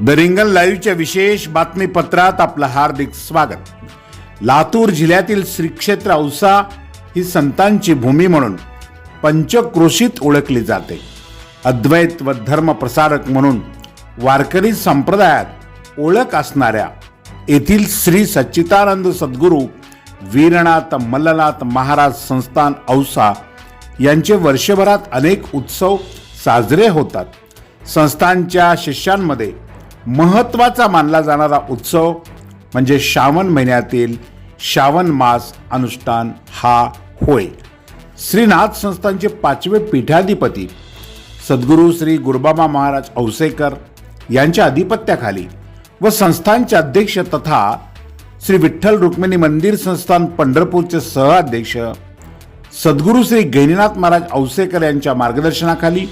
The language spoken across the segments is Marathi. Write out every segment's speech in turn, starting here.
द रिंगण लाईव्हच्या विशेष बातमीपत्रात आपलं हार्दिक स्वागत. लातूर जिल्ह्यातील श्रीक्षेत्र औसा ही संतांची भूमी म्हणून पंचक्रोशीत ओळखली जाते. अद्वैत व धर्म प्रसारक म्हणून वारकरी संप्रदायात ओळख असणाऱ्या येथील श्री सच्चिदानंद सद्गुरू वीरनाथ मल्लनाथ महाराज संस्थान औसा यांचे वर्षभरात अनेक उत्सव साजरे होतात. संस्थांच्या शिष्यांमध्ये महत्त्वाचा मानला जाणारा उत्सव म्हणजे श्रावण महिन्यातील श्रावण मास अनुष्ठान हा होय. श्रीनाथ संस्थांचे पाचवे पीठाधिपती सद्गुरू श्री गुरुबाबा महाराज औसेकर यांच्या अधिपत्याखाली व संस्थानचे अध्यक्ष तथा श्री विठ्ठल रुक्मिणी मंदिर संस्थान पंढरपूरचे सहअध्यक्ष सद्गुरू श्री गैनीनाथ महाराज औसेकर यांच्या मार्गदर्शनाखाली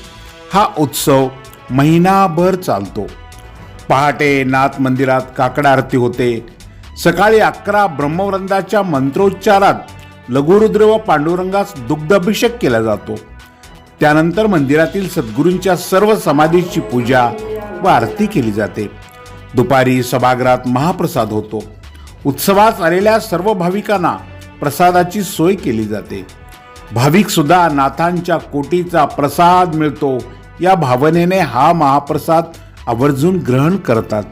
हा उत्सव महिनाभर चालतो. पहाटे नाथ मंदिरात काकड आरती होते. सकाळी अकरा ब्रह्मवृंदाच्या मंत्रोच्चारात लघुरुद्र व पांडुरंगास दुग्धाभिषेक केला जातो. त्यानंतर मंदिरातील सद्गुरूंच्या सर्व समाधीची पूजा व आरती केली जाते. दुपारी सभागृहात महाप्रसाद होतो. उत्सवास आलेल्या सर्व भाविकांना प्रसादाची सोय केली जाते. भाविक सुद्धा नाथांच्या कोटीचा प्रसाद मिळतो या भावनेने हा महाप्रसाद आवर्जून ग्रहण करतात.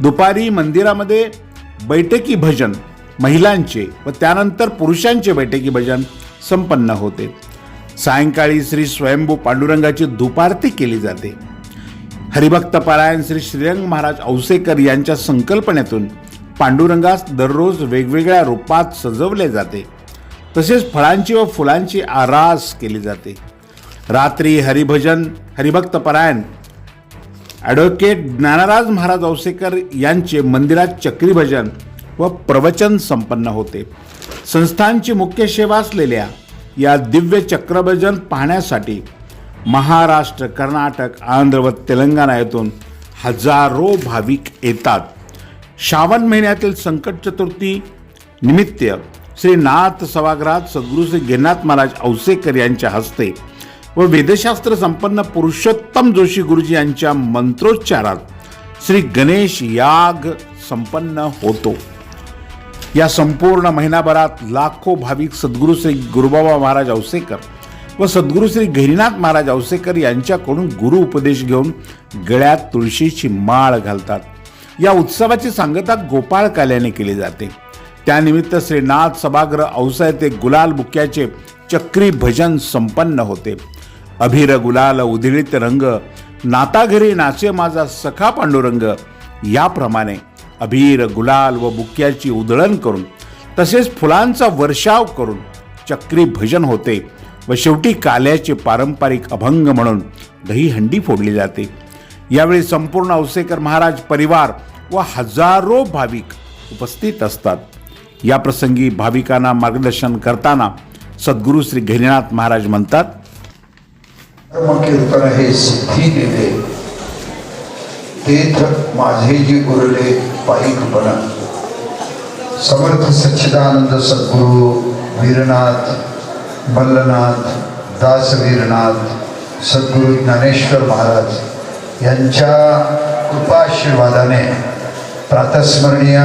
दुपारी मंदिरामध्ये बैठकी भजन महिलांचे व त्यानंतर पुरुषांचे बैठकी भजन संपन्न होते. सायंकाळी श्री स्वयंभू पांडुरंगाची धुपारती केली जाते. हरिभक्त पारायण श्री श्रीरंग महाराज औसेकर यांच्या संकल्पनेतून पांडुरंगास दररोज वेगवेगळ्या रूपात सजवले जाते. तसेच फळांची व फुलांची आरास केली जाते. रात्री हरिभजन हरिभक्त परायण ॲडव्होकेट ज्ञानराज महाराज औसेकर यांचे मंदिरात चक्रीभजन व प्रवचन संपन्न होते. संस्थांची मुख्य सेवा असलेल्या या दिव्य चक्रभजन पाहण्यासाठी महाराष्ट्र कर्नाटक आंध्र व तेलंगणा येथून हजारो भाविक येतात. श्रावण महिन्यातील संकट चतुर्थी निमित्त श्री नाथ सभागृहात सद्गुरू श्री गिरनाथ महाराज औसेकर यांच्या हस्ते व वेदशास्त्र संपन्न पुरुषोत्तम जोशी गुरुजी यांच्या मंत्रोच्चारात श्री गणेश याग संपन्न होतो. या संपूर्ण महिनाभरात लाखो भाविक सद्गुरू श्री गुरुबाबा महाराज औसेकर व सद्गुरू श्री गहिरीनाथ महाराज औसेकर यांच्याकडून गुरु उपदेश घेऊन गळ्यात तुळशीची माळ घालतात. या उत्सवाची सांगता गोपाळ काल्याने केली जाते. त्यानिमित्त श्रीनाथ सभागृह औसा येथे गुलाल बुक्याचे चक्री भजन संपन्न होते. अभिर गुलाल उधळीत रंग नाताघरी नाचे माझा सखा पांडुरंग. याप्रमाणे अभिर गुलाल व बुक्याची उधळण करून तसेच फुलांचा वर्षाव करून चक्री भजन होते व शेवटी काल्याचे पारंपरिक अभंग म्हणून दहीहंडी फोडली जाते. यावेळी संपूर्ण औसेकर महाराज परिवार व हजारो भाविक उपस्थित असतात. या प्रसंगी भाविकांना मार्गदर्शन करताना सद्गुरू श्री गहिनीनाथ महाराज म्हणतात कीर्तन हे सिद्धी दिले तेथ माझे जी उरले पायिकपणा समर्थ सच्चिदानंद सद्गुरू वीरनाथ मल्लनाथ दास वीरनाथ सद्गुरू ज्ञानेश्वर महाराज यांच्या कृपाशीर्वादाने प्रातस्मरणीय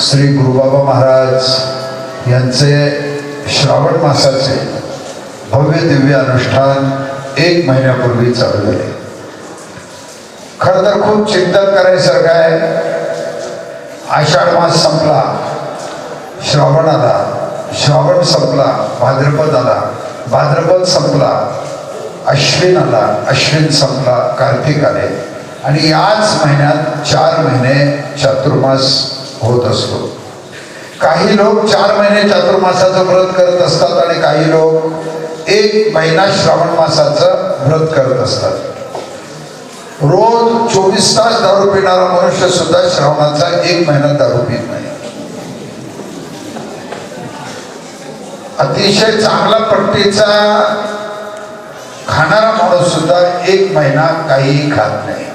श्री गुरुबाबा महाराज यांचे श्रावण मासाचे भव्य दिव्य अनुष्ठान एक महिन्यापूर्वी चालू झाले खर तर खूप चिंतन करायसारखं आहे. आषाढ मास संपला श्रावण आला श्रावण संपला भाद्रपद आला भाद्रपद संपला अश्विन आला अश्विन संपला कार्तिक आले. आणि याच महिन्यात चार महिने चातुर्मास होत असतो. काही लोक चार महिने चातुर्मासाचं व्रत करत असतात आणि काही लोक एक महिना श्रावण मासाचं व्रत करत असतात. रोज चोवीस तास दारू पिणारा मनुष्य सुद्धा श्रावणाचा एक महिना दारू पित नाही. अतिशय चांगला पट्टीचा खाणारा माणूस सुद्धा एक महिना काहीही खात नाही.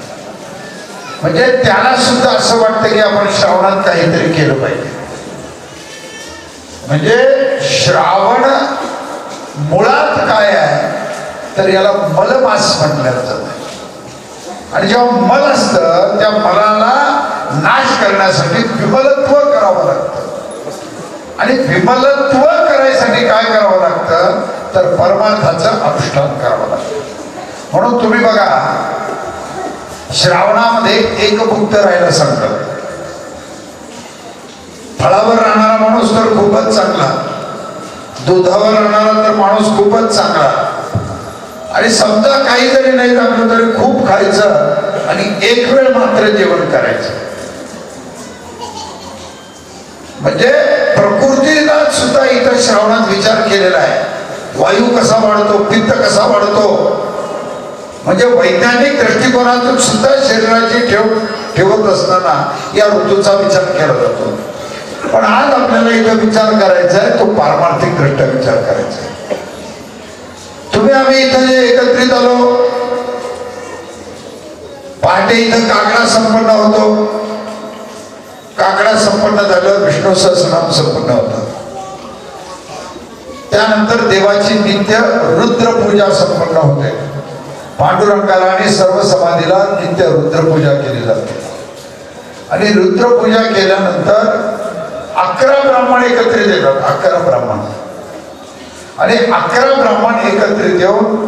म्हणजे त्याला सुद्धा असं वाटतं की आपण श्रावणात काहीतरी केलं पाहिजे. म्हणजे श्रावण मुळात काय आहे? तर याला मलमास म्हटलं जात. आणि जेव्हा मल असतं त्या करण्यासाठी विमलत्व करावं लागतं. आणि विमलत्व करायसाठी काय करावं लागतं? तर परमार्थाचं अनुष्ठान करावं लागतं. म्हणून तुम्ही बघा श्रावणामध्ये एकमुक्त राहायला सांगतात. फळावर राहणारा माणूस तर खूपच चांगला. दुधावर राहणारा तर माणूस खूपच चांगला. आणि समजा काही जरी नाही जमलं तरी खूप खायचं आणि एक वेळ मात्र जेवण करायचं. म्हणजे प्रकृतीला सुद्धा इथं श्रावणात विचार केलेला आहे. वायू कसा वाढतो पित्त कसा वाढतो? म्हणजे वैज्ञानिक दृष्टिकोनातून सुद्धा शरीराची ठेव ठेवत असताना या ऋतूचा विचार केला जातो. पण आज आपल्याला इथं विचार करायचा आहे तो पारमार्थिक दृष्ट्या विचार करायचा आहे. तुम्ही आम्ही इथं जे एकत्रित आलो पहाटे इथं काकडा संपन्न होतो. काकडा संपन्न झालं विष्णू सहस्रनाम संपन्न होतं. त्यानंतर देवाची नित्य रुद्रपूजा संपन्न होते. पांडुरंगाला आणि सर्व समाधीला नित्य रुद्रपूजा केली जाते. आणि रुद्रपूजा केल्यानंतर अकरा ब्राह्मण एकत्रित येतात अकरा ब्राह्मण. आणि अकरा ब्राह्मण एकत्रित येऊन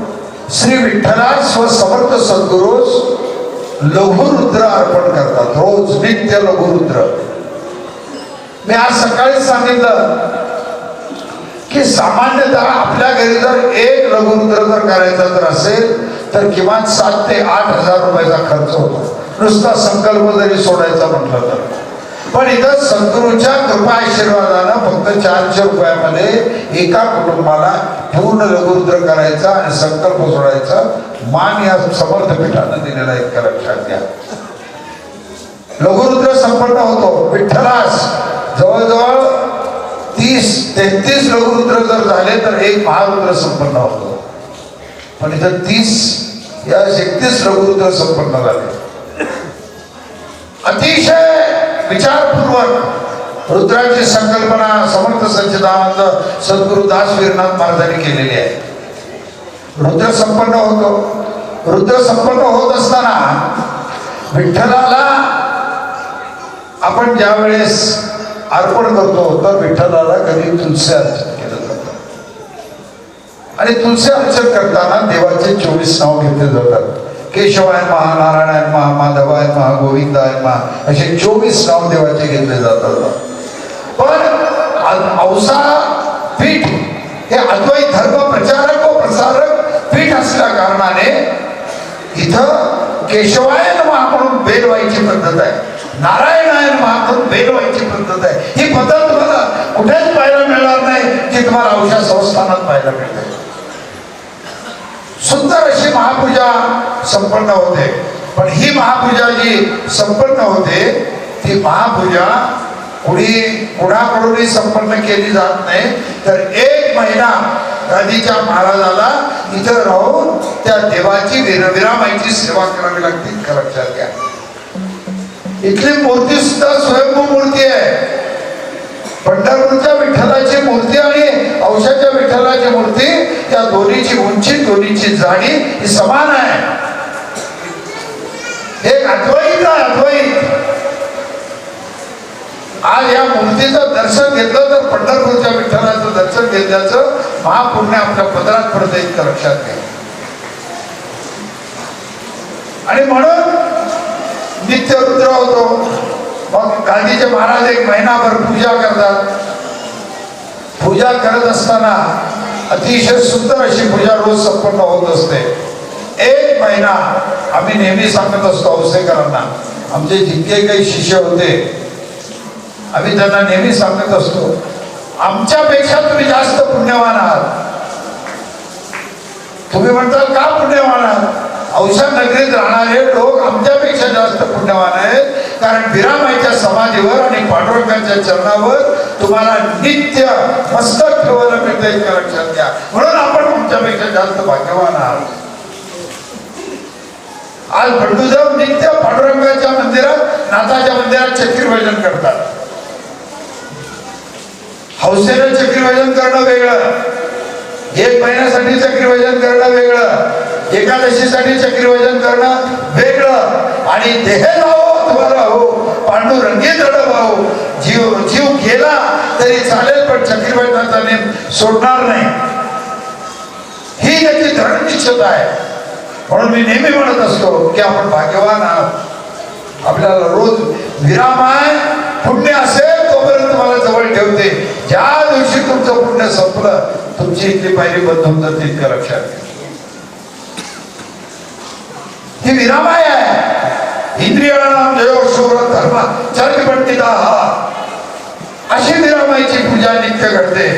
श्री विठ्ठलास व समर्थ सद्गुरूस लघुरुद्र अर्पण करतात रोज नित्य लघुरुद्र. मी आज सकाळीच सांगितलं की सामान्यतः आपल्या घरी जर एक लघुरुद्र जर करायचा जर असेल तर किमान सात ते आठ हजार रुपयाचा खर्च होतो. नुसता संकल्प जरी सोडायचा म्हटलं तर. पण इथं सद्गुरूच्या कृपा आशीर्वादानं फक्त चारशे रुपयामध्ये एका कुटुंबाला पूर्ण लघुरुद्र करायचा आणि संकल्प सोडायचा. मान या समर्थ पीठानं दिलेला एक लक्षात घ्या. लघुरुद्र संपन्न होतो. विठ्ठलास. जवळजवळ तीस तेहतीस लघुरुद्र जर झाले तर एक महारुद्र संपन्न होतो. पण इथं तीस या एकतीस लघुरुद्र संपन्न झाले. अतिशय विचारपूर्वक रुद्राची संकल्पना समर्थ सच्चिदानंद सद्गुरु दास वीरनाथ महाराजांनी केलेली आहे. रुद्र संपन्न होतो. रुद्र संपन्न होत असताना विठ्ठलाला आपण ज्या वेळेस अर्पण करतो तर विठ्ठलाला कधी तुलसी अर्चन केलं जातं. आणि तुलसी अर्चन करताना देवाचे चोवीस नाव घेतले जातात. केशवाय महा नारायण महा माधवाय महा गोविंदाय महा असे चोवीस नाव देवाचे घेतले जातात. पण औसा पीठ हे अद्वैत धर्म प्रचारक व प्रसारक पीठ असल्या कारणाने इथं केशवायन महा म्हणून बेल व्हायची पद्धत आहे. नारायणायन महा म्हणून बेल व्हायची पद्धत आहे. ही पद्धत तुम्हाला कुठेच पाहायला मिळणार नाही की तुम्हाला औषध संस्थानात पाहायला मिळते. सुंदर अशी महापूजा संपन्न होते. पण ही महापूजा जी संपन्न होते ती महापूजा कुणी कुणाकडूनही संपन्न केली जात नाही. तर एक महिना गादीच्या महाराजाला इथं राहून त्या देवाची विरविरामाची सेवा करावी लागते लक्षात घ्या इथली मूर्ती सुद्धा स्वयंभू मूर्ती आहे. पंढरपूरच्या विठ्ठलाची मूर्ती आणि औषधाच्या विठ्ठलाची मूर्ती त्या दोन्हीची उंची दोन्हीची जाडी ही समान आहे. एक अद्वैत अद्वैत आज या मूर्तीचं दर्शन घेतलं तर पंढरपूरच्या विठ्ठलाचं दर्शन घेतल्याचं महापुण्य आपल्या पदरात पडतं इतकं लक्षात घ्या. आणि म्हणून नित्य रुद्र होतो. मग गांधीचे महाराज एक महिनाभर पूजा करतात. पूजा करत असताना अतिशय सुंदर अशी पूजा रोज संपन्न होत असते. एक महिना आम्ही नेहमी सांगत असतो औसेकरांना आमचे जितके काही शिष्य होते आम्ही त्यांना नेहमी सांगत असतो आमच्यापेक्षा तुम्ही जास्त पुण्यवान आहात. तुम्ही म्हणताल का पुण्यवान आहात? औषध नगरीत राहणारे लोक आमच्यापेक्षा जास्त पुण्यवान आहेत कारण विरामाईच्या समाधीवर आणि पांडुरंगाच्या चरणावर तुम्हाला नित्य मस्तक ठेवायला मिळते लक्षात घ्या म्हणून आपण आमच्यापेक्षा जास्त भाग्यवान आहात. आज बंडूजाव नित्य पांडुरंगाच्या मंदिरात नाथाच्या मंदिरात चक्रीभजन करतात. हौसेनं चक्रीभजन करणं वेगळं. एक महिन्यासाठी चक्रीभजन करणं वेगळं. एकादशीसाठी चक्रीभजन करणं वेगळं. आणि देह लावो तुम्हाला राहो पांडुरंगी दड भाऊ जीव जीव गेला तरी चालेल पण चक्रीभजनाचा नेम सोडणार नाही. ही याची धरण निश्चित आहे. म्हणून मी नेहमी म्हणत असतो की आपण भाग्यवान आहात. आपल्याला रोज विराम आहे पुण्य असेल तोपर्यंत तुम्हाला जवळ ठेवते. ज्या दिवशी तुमचं पुण्य संपलं तुमची इथली पायरी बंद होऊन जाते इतकं लक्षात घ्या. ही विरामाय आहे. इंद्रियाणाम जयो शूर धर्म हा. अशी विरामाईची पूजा नित्य घडते.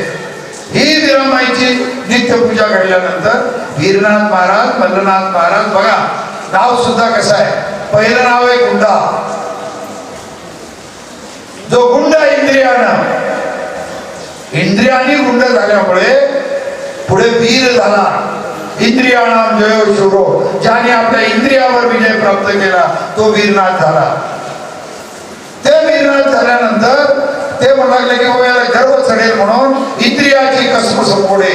ही विरामाईची नित्यपूजा घडल्यानंतर वीरनाथ महाराज मल्लनाथ महाराज बघा नाव सुद्धा कसं आहे? पहिलं नाव आहे गुंडा. जो गुंड इंद्रियानं इंद्रियानी गुंड झाल्यामुळे पुढे वीर झाला. इंद्रियाणाम जयो शुरो ज्याने आपल्या इंद्रियावर विजय प्राप्त केला तो वीरनाथ झाला. ते वीरनाथ झाल्यानंतर ते म्हणू लागले की याला गर्व चढेल म्हणून इंद्रियाची कसम संपोडे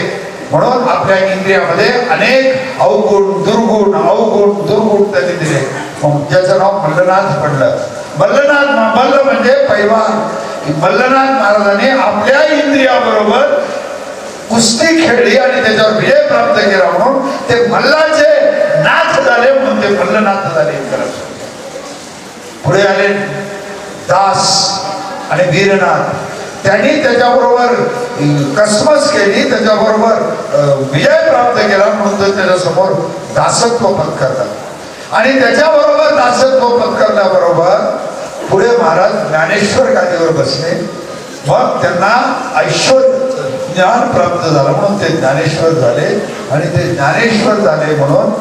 म्हणून आपल्या इंद्रियामध्ये अनेक अवगुण दुर्गुण अवगुण दुर्गुण त्यांनी दिले मग ज्याचं नाव मल्लनाथ पडलं. मल्लनाथ मल्ल म्हणजे पैलवान मल्लनाथ महाराजांनी आपल्या इंद्रियाबरोबर कुस्ती खेळली आणि त्याच्यावर विजय प्राप्त केला म्हणून ते मल्लाचे नाथ झाले म्हणून ते मल्लनाथ झाले पुढे आले दास आणि वीरनाथ. त्यांनी त्याच्याबरोबर कसमस केली त्याच्याबरोबर विजय प्राप्त केला म्हणून तो त्याच्यासमोर दासत्व पत्करतात आणि त्याच्याबरोबर दासत्व पत्करल्याबरोबर पुढे महाराज ज्ञानेश्वर गादीवर बसले. मग त्यांना ऐश्वर ज्ञान प्राप्त झालं म्हणून ते ज्ञानेश्वर झाले. आणि ते ज्ञानेश्वर झाले म्हणून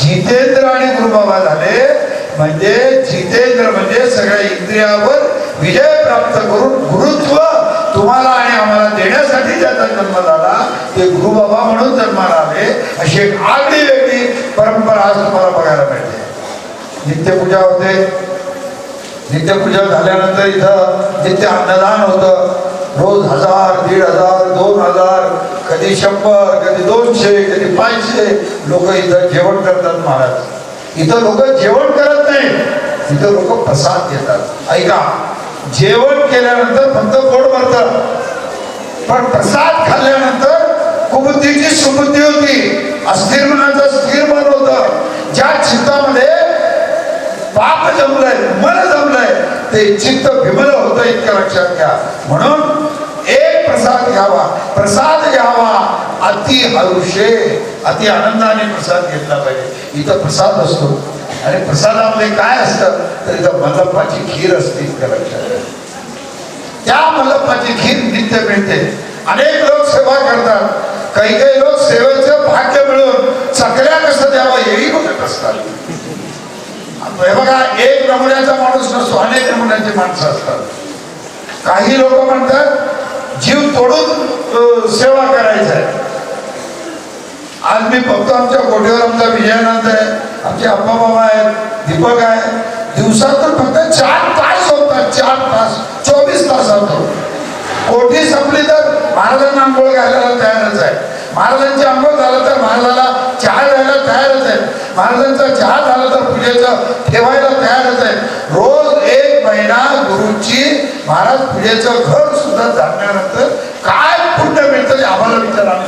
जितेंद्र आणि गुरुबाबा झाले. म्हणजे जितेंद्र म्हणजे सगळ्या इंद्रियावर विजय प्राप्त करून गुरुत्व तुम्हाला आणि आम्हाला देण्यासाठी ज्याचा जन्म झाला ते गुरुबाबा म्हणून जन्माला आले अशी एक आगळी वेगळी परंपरा आज तुम्हाला बघायला मिळते. नित्यपूजा होते. नित्यपूजा झाल्यानंतर इथं नित्य अन्नदान होतं. रोज हजार दीड हजार दोन हजार कधी शंभर कधी दोनशे कधी पाचशे लोक इथं जेवण करतात महाराज. इथं लोक जेवण करत नाही. इथं लोक प्रसाद घेतात. ऐका जेवण केल्यानंतर फक्त पोट मारतात पण प्रसाद खाल्ल्यानंतर कुबुद्धीची सुबुद्धी होती. अस्थिर मनाचं स्थिर मन होतं. ज्या चित्तामध्ये पाप जमलंय मन जमलंय ते चित्त विमल होतं इतकं लक्षात घ्या. म्हणून एक प्रसाद घ्यावा. प्रसाद घ्यावा. अति हरुषे अति आनंदाने प्रसाद घेतला पाहिजे. इथं प्रसाद असतो. आणि प्रसादामध्ये काय असतं? तर इथं खीर असते इतकं लक्षात त्या मलप्पाची खीर नित्य मिळते. अनेक लोक सेवा करतात. काही काही लोक सेवेचं भाग्य मिळून चकल्या कसं द्यावं हेही बघत असतात. हे बघा एक नमुन्याचा माणूस नसतो अनेक नमुन्याची माणसं असतात. काही लोक म्हणतात जीव तोडून सेवा करायचं आहे. आज मी फक्त आमच्या गोठ्यावर आमचा विजयानंद आहे आमचे अप्पा बाबा आहेत दीपक आहे. दिवसातून फक्त चार तास होतात चार तास चोवीस तास होतो. कोठी संपली तर महाराजांना आंघोळ घालायला तयारच आहे. महाराजांची आंघोळ झालं तर महाराजाला चहा द्यायला तयारच आहे. महाराजांचा चहा झाला तर पूजेचं ठेवायला तयारच आहे. रोज एक महिना गुरुची महाराज पूजेचं घर सुद्धा जाणल्यानंतर काय पुण्य मिळतं ते आम्हाला विचार आम्ही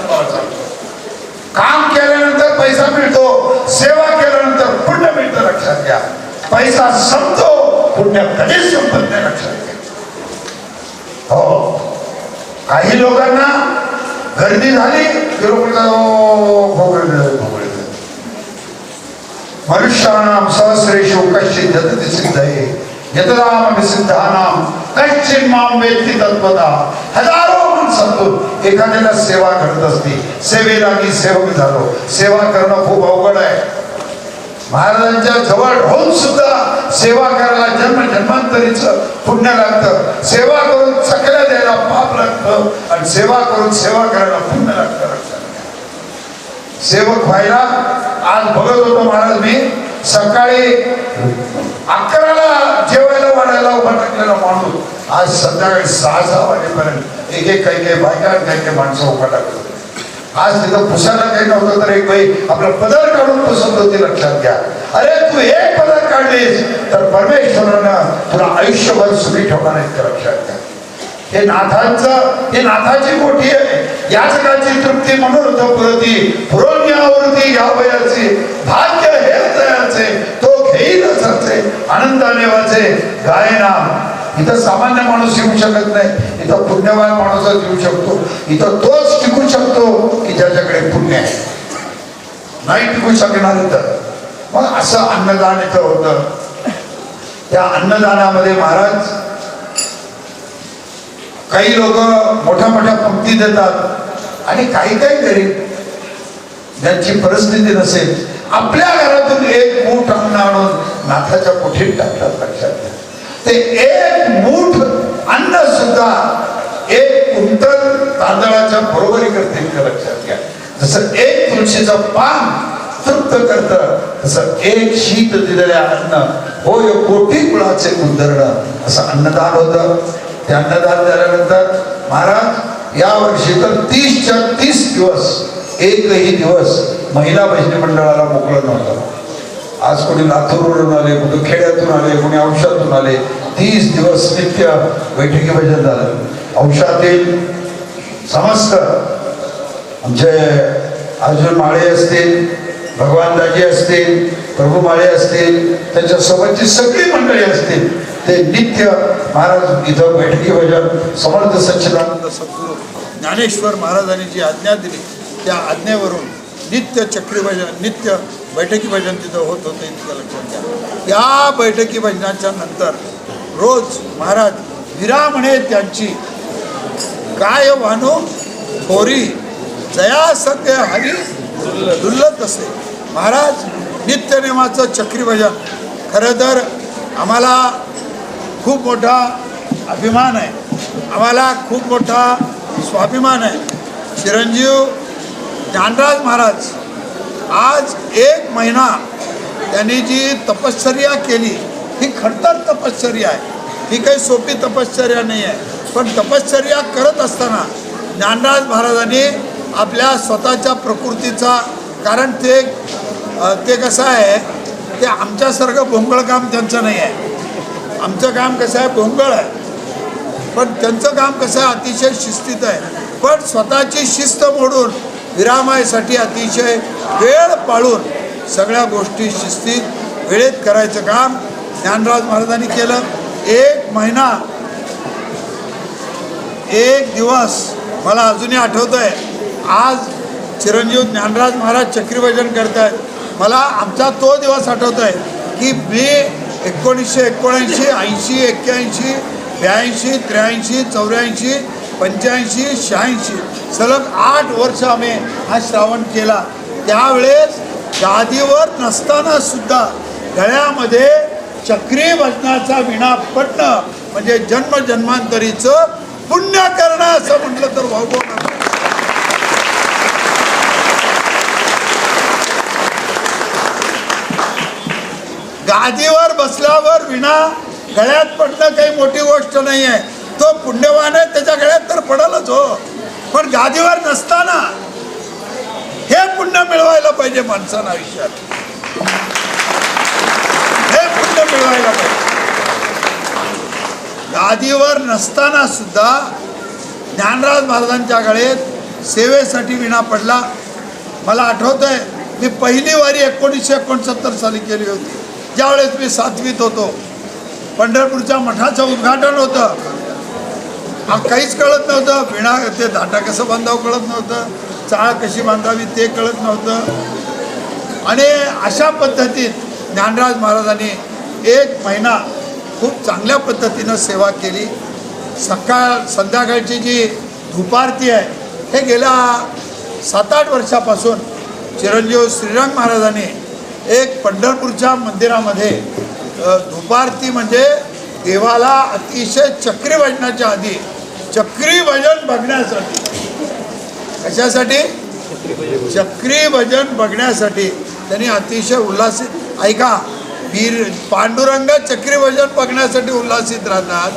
काम केल्यानंतर पैसा मिळतो सेवा केल्यानंतर पुण्य मिळतं लक्षात घ्या. पैसा संपतो पुण्य कधीच संपत नाही लक्षात घ्या. हो. काही लोकांना गर्दी झाली की लोक म्हणतात, "ओ, भोगळलं, भोगळलं." मनुष्याणाम सहस्रेषु कश्चित जगति सिद्धये यतराम विसिद्धानाम कश्चित माम वेत्ती तत्वता हजारो समजून एखाद्याला सेवा करत असते सेवेला मी सेवक झालो. सेवा करणं खूप अवघड आहे. महाराजांच्या जवळ राहून सुद्धा सेवा करायला जन्म जन्मांतरीच पुण्य लागतं. सेवा करून चकल्या द्यायला पाप लागतं आणि सेवा करून सेवा करायला पुण्य लागतं सेवक व्हायला आज बघत होतो महाराज मी सकाळी अकराला जेवायला वाढायला उभा टाकलेला माणूस. आज संध्याकाळी सहा सहा वाजेपर्यंत. एक एक काही काही बायका आणि काही काही माणसं उभा टाकत होते आज तिथं पुसायला काही नव्हतं तर एक बाई आपला पदर काढून पुसत होती लक्षात घ्या. अरे तू एक पदर काढलीस तर परमेश्वरानं तुला आयुष्यभर सुखी ठेवणार आहेत का लक्षात घ्या. हे नाथांचं हे नाथाची मोठी आहे. या जगाची तृप्ती म्हणून पुरती पुरवण्यावरती या वयाची. भाग्य हे दयाचे तो घेईल असाचे आनंदाने वाचे. गायना इथं सामान्य माणूस येऊ शकत नाही. इथं पुण्यवान माणूसच येऊ शकतो. इथं तोच टिकू शकतो की ज्याच्याकडे पुण्य आहे. नाही टिकू शकणार इथं. मग असं अन्नदान इथं होतं. त्या अन्नदानामध्ये महाराज काही लोक मोठ्या मोठ्या पंक्ती देतात आणि काही काही गरीब ज्यांची परिस्थिती नसेल आपल्या घरातून एक मूठ अन्न आणून नाथाच्या कोठीत टाकतात लक्षात घ्या. ते एक मूठ अन्न सुद्धा एक कुंटल तांदळाच्या बरोबरी करते लक्षात घ्या. जसं एक तुळशीचं पान तृप्त करत तसं एक शीत दिलेल्या अन्न होय कोटी कुळाचे उद्धरण असं अन्नदान होत. ते अन्नदान झाल्यानंतर महाराज या वर्षी तर तीसच्या तीस दिवस एकही दिवस महिला भजनी मंडळाला मोकळं नव्हतं. आज कोणी लातूरवरून आले कोणी खेड्यातून आले कोणी औषधातून आले तीस दिवस नित्य बैठकी भजन झालं. औषधातील समस्त आमचे अर्जुन माळे असतील भगवान दाजी असतील प्रभू माळे असतील त्यांच्यासोबतची सगळी मंडळी असतील ते नित्य महाराज इथं बैठकी भजन समर्थ सच्चिदानंद सद्गुरू ज्ञानेश्वर महाराजांनी जी आज्ञा दिली त्या आज्ञेवरून नित्य चक्रीभजन नित्य बैठकी भजन तिथं होत होतं इतकं लक्षात घ्या. या बैठकी भजनाच्या नंतर रोज महाराज विरामणे त्यांची. काय हो वानो थोरी. जया सत्य हरी. दुल्लत असे. महाराज नित्यनेमाचं चक्री भजन खरं तर आम्हाला खूप मोठा अभिमान आहे. आम्हाला खूप मोठा स्वाभिमान आहे. चिरंजीव ज्ञानराज महाराज आज एक महिना त्यांनी जी तपश्चर्या केली ही खडतर तपश्चर्या आहे. ही काही सोपी तपश्चर्या नाही आहे. पण तपश्चर्या करत असताना ज्ञानराज महाराजांनी आपल्या स्वतःच्या प्रकृतीचा कारण ते ते कसं आहे ते आमच्यासारखं भोंगळ काम त्यांचं नाही आहे. आमचं काम कसं आहे भोंगळ आहे. पण त्यांचं काम कसं आहे अतिशय शिस्तीत आहे. पण स्वतःची शिस्त मोडून विरामायसाठी अतिशय वेळ पाळून सगळ्या गोष्टी शिस्तीत वेळेत करायचं काम ज्ञानराज महाराजांनी केलं. एक महिना एक दिवस मला अजूनही आठवत आहे आज चिरंजीव ज्ञानराज महाराज चक्रीभजन करत आहेत मला आमचा तो दिवस आठवत आहे की मी एकोणीसशे एकोणऐंशी ऐंशी एक्क्याऐंशी ब्याऐंशी त्र्याऐंशी चौऱ्याऐंशी पंच्याऐंशी शहाऐंशी. सलग आठ वर्ष आम्ही हा श्रावण केला. त्यावेळेस गादीवर नसताना सुद्धा गळ्यामध्ये चक्री भजनाचा विणा पडणं म्हणजे जन्मजन्मांतरीचं पुण्य करणं असं म्हटलं तर भाऊ गादीवर बसल्यावर विणा गळ्यात पडणं काही मोठी गोष्ट नाही आहे तो पुण्यवान आहे त्याच्या गळ्यात तर पडलच हो. पण गादीवर नसताना हे पुण्य मिळवायला पाहिजे माणसानं आयुष्यात. हे पुण्य मिळवायला पाहिजे. गादीवर नसताना सुद्धा ज्ञानराज महाराजांच्या गळ्यात सेवेसाठी विणा पडला. मला आठवत आहे मी पहिली वारी एकोणीसशे एकोणसत्तर साली केली होती. ज्यावेळेस मी सातवीत होतो. पंढरपूरच्या मठाचं उद्घाटन होतं. हा काहीच कळत नव्हतं. विणा ते दाटा कसं बांधावं कळत नव्हतं. चाळ कशी बांधावी ते कळत नव्हतं. आणि अशा पद्धतीत ज्ञानराज महाराजांनी एक महिना खूप चांगल्या पद्धतीनं सेवा केली. सकाळ संध्याकाळची जी धुपारती आहे हे गेल्या सात आठ वर्षापासून चिरंजीव श्रीरंग महाराजांनी एक पंढरपूरच्या मंदिरामध्ये धुपारती म्हणजे देवाला अतिशय चक्री भजनाच्या आधी चक्री भजन बघण्यासाठी. कशासाठी? चक्री भजन बघण्यासाठी. त्यांनी अतिशय उल्हासित ऐका वीर पांडुरंग चक्री भजन बघण्यासाठी उल्हासित राहतात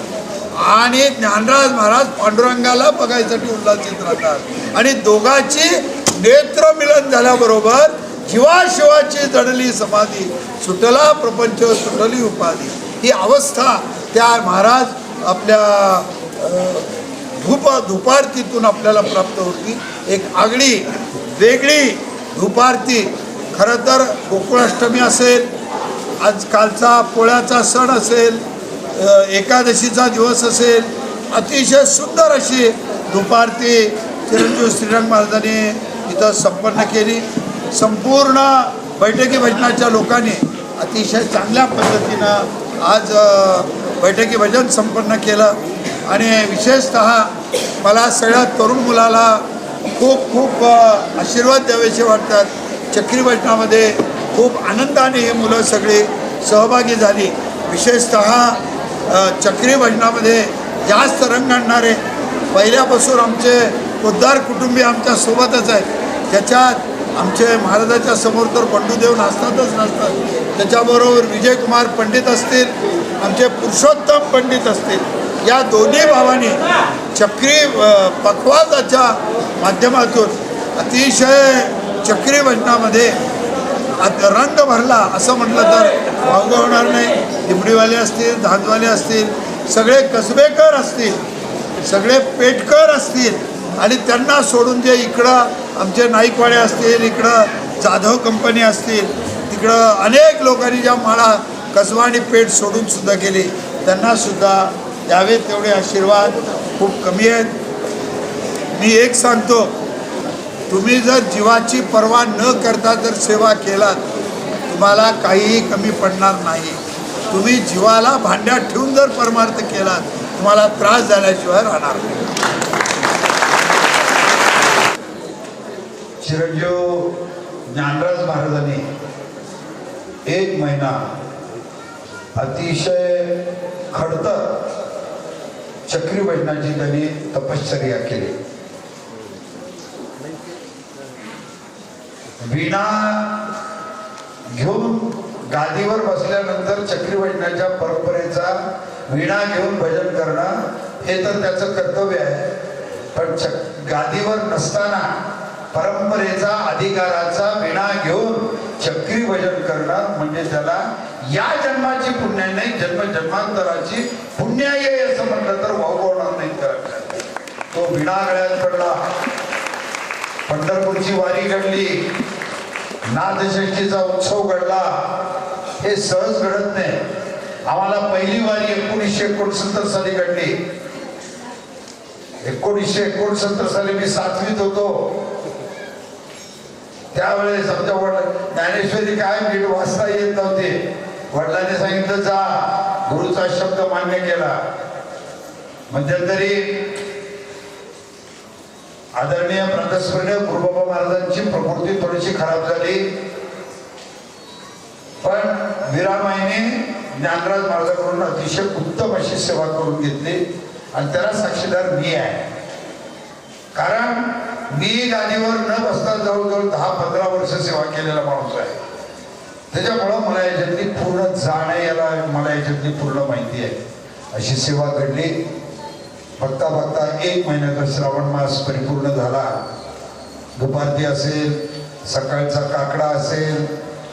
आणि ज्ञानराज महाराज पांडुरंगाला बघायसाठी उल्हासित राहतात. आणि दोघांची नेत्र मिलन झाल्याबरोबर जीवाशिवाची जडली समाधी सुटला प्रपंच सुटली उपाधी. ही अवस्था त्या महाराज आपल्या धूप धुपारतीतून आपल्याला प्राप्त होती. एक आगळी वेगळी धुपारती. खरं तर गोकुळाष्टमी असेल आजकालचा पोळ्याचा सण असेल एकादशीचा दिवस असेल अतिशय सुंदर अशी दुपारती चिरंजीव श्रीरंग महाराजांनी इथं संपन्न केली. संपूर्ण बैठकी भजनाच्या लोकांनी अतिशय चांगल्या पद्धतीनं आज बैठकी भजन संपन्न केलं. आणि विशेषत मला सगळ्या तरुण मुलाला खूप खूप आशीर्वाद द्यावेसे वाटतात. चक्रीभजनामध्ये खूप आनंदाने ही मुलं सगळी सहभागी झाली. विशेषत चक्रीभटनामध्ये जास्त रंग आणणारे पहिल्यापासून आमचे उद्धार कुटुंबीय आमच्यासोबतच आहेत. त्याच्यात आमचे महाराजाच्या समोर तर बंडूदेव नाचतातच नाचतात. त्याच्याबरोबर विजयकुमार पंडित असतील आमचे पुरुषोत्तम पंडित असतील. या दोन्ही भावांनी चक्री पखवाजाच्या माध्यमातून अतिशय चक्री भजनामध्ये रंग भरला असं म्हटलं तर वावगं होणार नाही. दिबडीवाले असतील धानवाले असतील सगळे कसबेकर असतील सगळे पेटकर असतील आणि त्यांना सोडून जे इकडं आमचे नाईकवाडे असतील इकडं जाधव कंपनी असतील तिकडं अनेक लोकांनी ज्या माळा कसबा आणि पेठ सोडूनसुद्धा केली त्यांनासुद्धा द्यावेत तेवढे आशीर्वाद खूप कमी आहेत. मी एक सांगतो तुम्ही जर जीवाची पर्वा न करता जर सेवा केलात तुम्हाला काहीही कमी पडणार नाही. तुम्ही जीवाला भांड्यात ठेवून जर परमार्थ केलात तुम्हाला त्रास झाल्याशिवाय राहणार नाही. चिरंजीव ज्ञानराज महाराजांनी एक महिना अतिशय खडतर चक्री त्यांनी तपश्चर्या केली. वीणा घेऊन गादीवर बसल्यानंतर चक्रीवैजनाच्या परंपरेचा वीणा घेऊन भजन करणं हे तर त्याचं कर्तव्य आहे. पण चक गादीवर नसताना परंपरेचा अधिकाराचा विणा घेऊन चक्री भजन करणं म्हणजे त्याला या जन्माची पुण्य नाही जन्म जन्मांतराची पुण्या ये असं म्हटलं तर वावगवणार नाही तर तो विणा गळ्यात पडला. पंढरपूरची वारी घडली. नाथषष्टीचा उत्सव घडला. हे सहज घडत नाही. आम्हाला पहिली वारी एकोणीसशे एकोणसत्तर साली घडली. एकोणीसशे एकोणसत्तर साली मी सातवीत होतो. त्यावेळेस आमच्या ज्ञानेश्वरी काय नीट वाचता येत नव्हते. वडिलांनी सांगितलं जा. गुरुचा शब्द मान्य केला. म्हणजे मध्यंतरी आदरणीय प्रकस्पर्य गुरुबाबा महाराजांची प्रकृती थोडीशी खराब झाली. पण वीरामाईने ज्ञानराज महाराजांकडून अतिशय उत्तम अशी सेवा करून घेतली आणि त्याला साक्षीदार मी आहे. कारण मी गादीवर न बसता जवळजवळ दहा पंधरा वर्ष सेवा केलेला माणूस आहे त्याच्यामुळं मला याच्यातली पूर्ण जाण आहे याला मला याच्यातली पूर्ण माहिती आहे. अशी सेवा घडली. बघता बघता एक महिन्याचा श्रावण मास परिपूर्ण झाला. दुपारती असेल सकाळचा काकडा असेल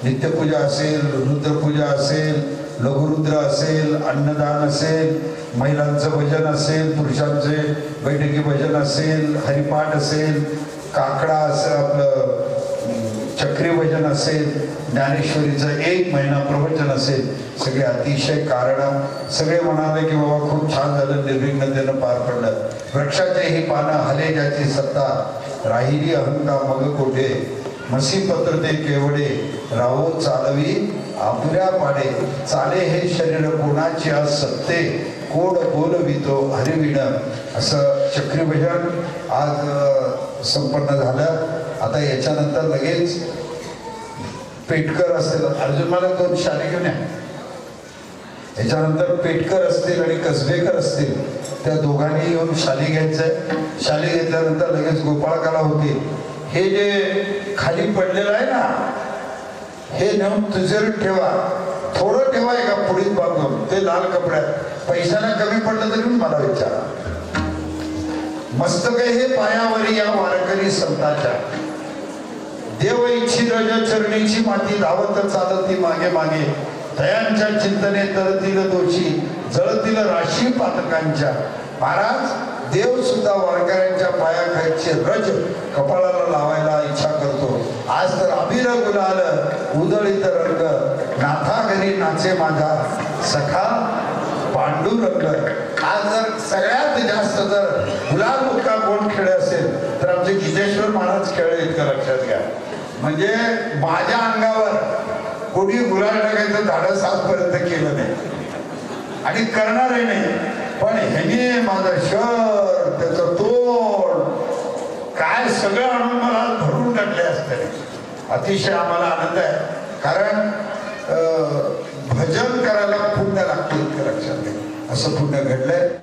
नित्यपूजा असेल रुद्रपूजा असेल लघुरुद्र असेल अन्नदान असेल महिलांचं भजन असेल पुरुषांचे बैठकी भजन असेल हरिपाठ असेल काकडा असं आपलं चक्री भजन असेल ज्ञानेश्वरीचं एक महिना प्रवचन असेल सगळे अतिशय कारण सगळे म्हणाले की बाबा खूप छान झालं निर्विघ्नतेनं पार पडलं. वृक्षाचे ही पानं हले ज्याची सत्ता राहिली अहंका मग कोठे? मसी पत्र ते केवडे राहो चालवी आपल्या पाडे. चाले हे शरीर कोणाची आज सत्ते? कोण बोलवितो हरिविण? असं चक्रीभजन आज संपन्न झालं. आता याच्यानंतर लगेच पेटकर असतील अर्जुन मला दोन शाले घेऊन या. याच्यानंतर पेटकर असतील आणि कसबेकर असतील त्या दोघांनी येऊन शाली घ्यायचंय. शाली घेतल्यानंतर लगेच गोपाळकाला होते. हे जे खाली पडलेलं आहे ना हे नेऊन तुझेर ठेवा. थोडं ठेवा एका पुढील बांधून ते लाल कपड्यात. पैशाला कमी पडलं तरी मला विचारा. मस्तक हे पायावरी या वारकरी संताच्या. देव इच्छी रज चरणीची माती धावत चालती मागे मागे. दयांच्या चिंतने तरतील दोषी जळतील राशी पातकांच्या. महाराज देव सुद्धा वारकऱ्यांच्या पायाखालचे रज कपाळाला लावायला इच्छा करतो. आज तर अबिर गुलाल उदळीत रंग. नाथा घरी नाचे माझा. सखा पांडुरंग आज जर सगळ्यात जास्त जर गुलाल मुक्का कोण खेळ असेल तर आमचे गिजेश्वर महाराज खेळ इतकं लक्षात घ्या. म्हणजे माझ्या अंगावर कोणी गुलाल टाकायचं धाडस आजपर्यंत केलं नाही. आणि करणारही नाही. पण ह्याने माझं शर त्याचं तोड काय सगळं आणून मला भरून टाकले असते अतिशय आम्हाला आनंद आहे. कारण भजन करायला पुण्य लागतं इतकं लक्षात घ्या. असं पुण्य घडलंय.